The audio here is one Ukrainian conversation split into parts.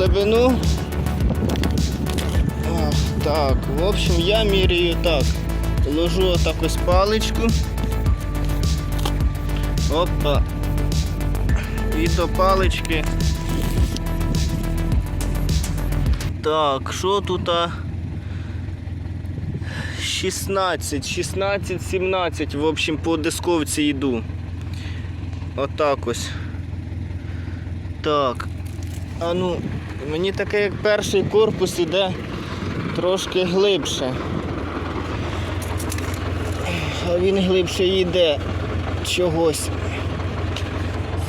глибину. Так, в общем, я міряю так. Ложу отак ось паличку. Опа. І до палички. Так, що тут? а? 16, 16, 17, в общем, по дисковці йду. Отак ось. Так. А ну, мені таке як перший корпус іде трошки глибше. А він глибше йде чогось.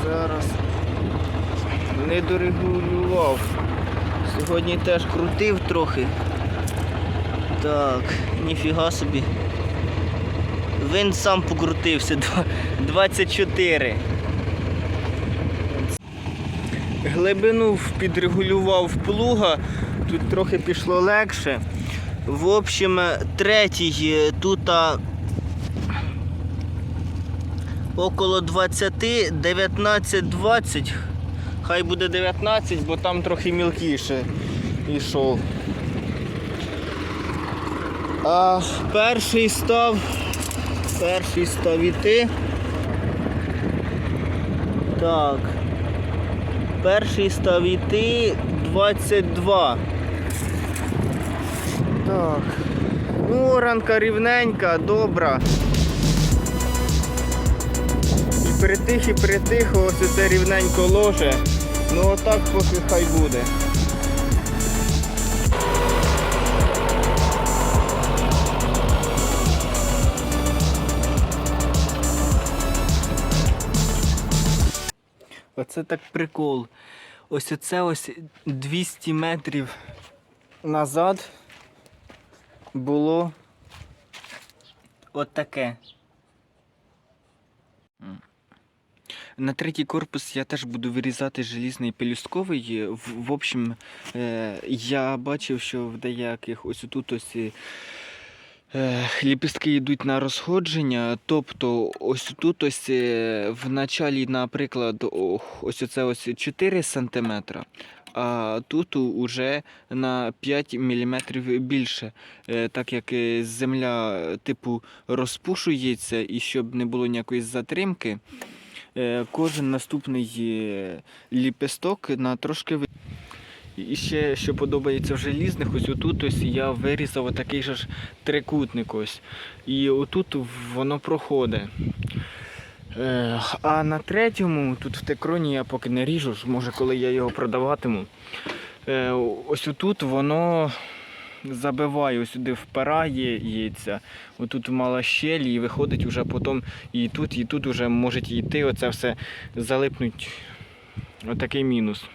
Зараз не дорегулював. Сьогодні теж крутив трохи. Так, ніфіга собі. Він сам покрутився. 24. Глибину підрегулював плуга, тут трохи пішло легше. В общем, третій е, тут около 20, 19, 20. Хай буде 19, бо там трохи мілкіше йшов. А перший став, перший став іти. Так. Перший став іти 22. Так. Ну, оранка рівненька, добра. І притих, і притих, ось це рівненько ложе. Ну отак поки хай буде. Оце так прикол. Ось оце ось 200 метрів назад було от. На третій корпус я теж буду вирізати желізний пелюстковий. В, в общем, е, я бачив, що в деяких ось тут ось. Ліпістки йдуть на розходження, тобто ось тут ось е, в началі, наприклад, ось оце ось 4 см, а тут уже на 5 мм більше, Е, так як е, земля типу розпушується і щоб не було ніякої затримки, кожен наступний ліпісток на трошки і ще що подобається в желізних, ось отут ось я вирізав отакий же ж трикутник ось. І отут воно проходить. Е, а на третьому, тут в текроні я поки не ріжу, може коли я його продаватиму. Е, ось отут воно забиває, ось сюди впирає яйця. Отут мала щель і виходить вже потім і тут, і тут вже може йти, оце все залипнуть. Отакий мінус.